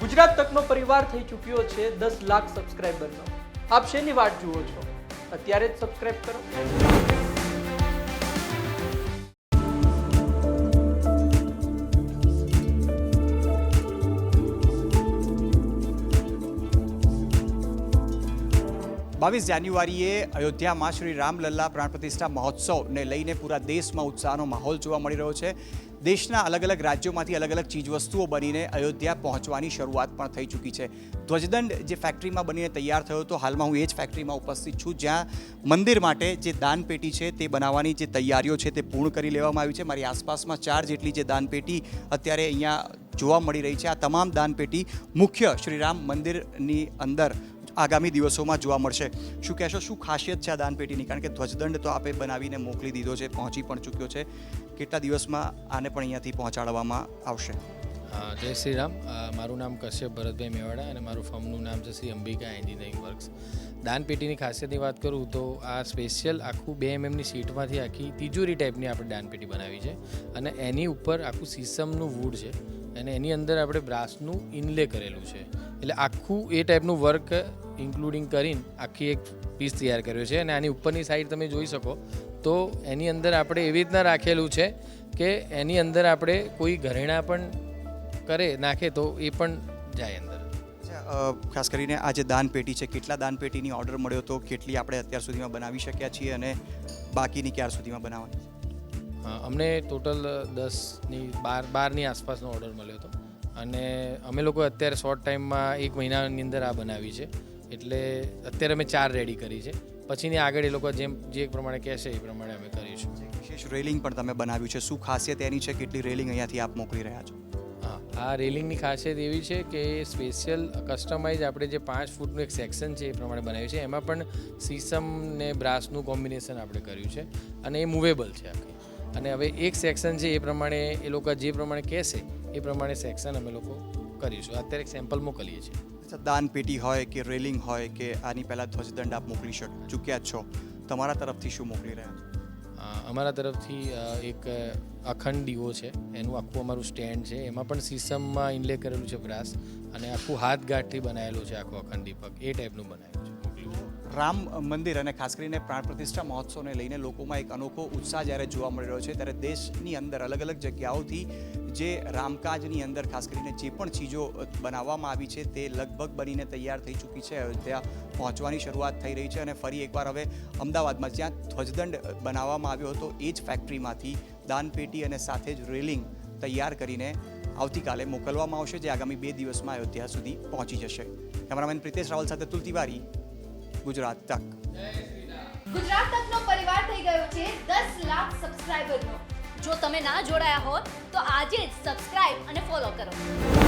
ગુજરાત તકનો પરિવાર થઈ ચૂક્યો છે દસ લાખ સબસ્ક્રાઈબરનો આપ શેની વાટ જુઓ છો? અત્યારે જ સબસ્ક્રાઈબ કરો. બાવીસ જાન્યુઆરીએ અયોધ્યામાં શ્રી રામલલ્લા પ્રાણ પ્રતિષ્ઠા મહોત્સવને લઈને પૂરા દેશમાં ઉત્સાહનો માહોલ જોવા મળી રહ્યો છે. દેશના અલગ અલગ રાજ્યોમાંથી અલગ અલગ ચીજવસ્તુઓ બનીને અયોધ્યા પહોંચવાની શરૂઆત પણ થઈ ચૂકી છે. ધ્વજદંડ જે ફેક્ટરીમાં બનીને તૈયાર થયો હતો, હાલમાં હું એ જ ફેક્ટરીમાં ઉપસ્થિત છું, જ્યાં મંદિર માટે જે દાનપેટી છે તે બનાવવાની જે તૈયારીઓ છે તે પૂર્ણ કરી લેવામાં આવી છે. મારી આસપાસમાં ચાર જેટલી જે દાનપેટી અત્યારે અહીંયા જોવા મળી રહી છે. આ તમામ દાનપેટી મુખ્ય શ્રીરામ મંદિરની અંદર આગામી દિવસોમાં જોવા મળશે. શું કહેશો? શું ખાસિયત છે આ દાનપેટીની? કારણ કે ધ્વજદંડ તો આપે બનાવીને મોકલી દીધો છે, પહોંચી પણ ચૂક્યો છે. કેટલા દિવસમાં આને પણ અહીંયાથી પહોંચાડવામાં આવશે? જય શ્રી રામ. મારું નામ કશ્યપ ભરતભાઈ મેવાડા અને મારું ફર્મનું નામ છે શ્રી અંબિકા એન્જિનિયરિંગ વર્ક્સ. દાનપેટીની ખાસિયતની વાત કરું તો આ સ્પેશિયલ આખું બે એમએમની સીટમાંથી આખી તિજોરી ટાઈપની આપણે દાનપેટી બનાવી છે અને એની ઉપર આખું સીસમનું વુડ છે અને એની અંદર આપણે બ્રાસનું ઇનલે કરેલું છે. એટલે આખું એ ટાઈપનું વર્ક ઇન્ક્લુડિંગ કરીને આખી એક પીસ તૈયાર કર્યો છે અને આની ઉપરની સાઈડ તમે જોઈ શકો તો એની અંદર આપણે એવી રીતના રાખેલું છે કે એની અંદર આપણે કોઈ ઘરેણા પણ કરે નાખે તો એ પણ જાય અંદર. ખાસ કરીને આ જે દાનપેટી છે કેટલા દાનપેટીની ઓર્ડર મળ્યો તો કેટલી આપણે અત્યાર સુધીમાં બનાવી શક્યા છીએ અને બાકીની ક્યાર સુધીમાં બનાવવાની? અમને ટોટલ દસની બાર બારની આસપાસનો ઓર્ડર મળ્યો હતો. અને અમે લોકો અત્યારે શોર્ટ ટાઈમમાં એક મહિનાની અંદર આ બનાવી છે. એટલે અત્યારે અમે ચાર રેડી કરી છે. પછીની આગળ એ લોકો જેમ જે પ્રમાણે કહેશે એ પ્રમાણે અમે કરીશું વિશેષ રેલિંગ પણ તમે બનાવ્યું છે. શું ખાસિયત એની છે? કેટલી રેલિંગ અહીંયાથી આપ મોકલી રહ્યા છો? હા આ રેલિંગની ખાસિયત એવી છે કે સ્પેશિયલ કસ્ટમાઇઝ આપણે જે પાંચ ફૂટનું એક સેક્શન છે એ પ્રમાણે બનાવ્યું છે. એમાં પણ સીસમ ને બ્રાસનું કોમ્બિનેશન આપણે કર્યું છે. અને એ મૂવેબલ છે આખી. અને હવે એક સેક્શન છે એ પ્રમાણે એ લોકો જે પ્રમાણે કહેશે એ પ્રમાણે સેક્શન અમે લોકો કરીશું અત્યારે એક સેમ્પલ મોકલીએ છીએ. અચ્છા દાનપેટી હોય કે રેલિંગ હોય કે આની પહેલાં ધ્વજદંડ આપ મોકલી શક ચૂક્યા છો. તમારા તરફથી શું મોકલી રહ્યા છો? અમારા તરફથી એક અખંડ દીવો છે. એનું આખું અમારું સ્ટેન્ડ છે. એમાં પણ સીસમમાં ઇનલે કરેલું છે બ્રાસ અને આખું હાથ ગાંઠથી બનાવેલું છે આખું અખંડ દીપક. એ ટાઈપનું બનાવ્યું મોકલ્યું છે. રામ મંદિર અને ખાસ કરીને પ્રાણ પ્રતિષ્ઠા મહોત્સવને લઈને લોકોમાં એક અનોખો ઉત્સાહ જ્યારે જોવા મળી રહ્યો છે ત્યારે દેશની અંદર અલગ અલગ જગ્યાઓથી જે રામકાજની અંદર, ખાસ કરીને જે પણ ચીજો બનાવવામાં આવી છે, તે લગભગ બનીને તૈયાર થઈ ચૂકી છે. અયોધ્યા પહોંચવાની શરૂઆત થઈ રહી છે અને ફરી એકવાર હવે અમદાવાદમાં જ્યાં ધ્વજદંડ બનાવવામાં આવ્યો હતો, એ જ ફેક્ટરીમાંથી દાનપેટી અને સાથે જ રેલિંગ તૈયાર કરીને આવતીકાલે મોકલવામાં આવશે, જે આગામી બે દિવસમાં અયોધ્યા સુધી પહોંચી જશે. કેમેરામેન પ્રિતેશ રાવલ સાથે તુલ તિવારી, ગુજરાત તક. ગુજરાત તકનો પરિવાર થઈ ગયો છે, દસ લાખ સબસ્ક્રાઇબરનો જો તમે ના જોડાયા હો તો આજે જ સબસ્ક્રાઇબ અને ફોલો કરો.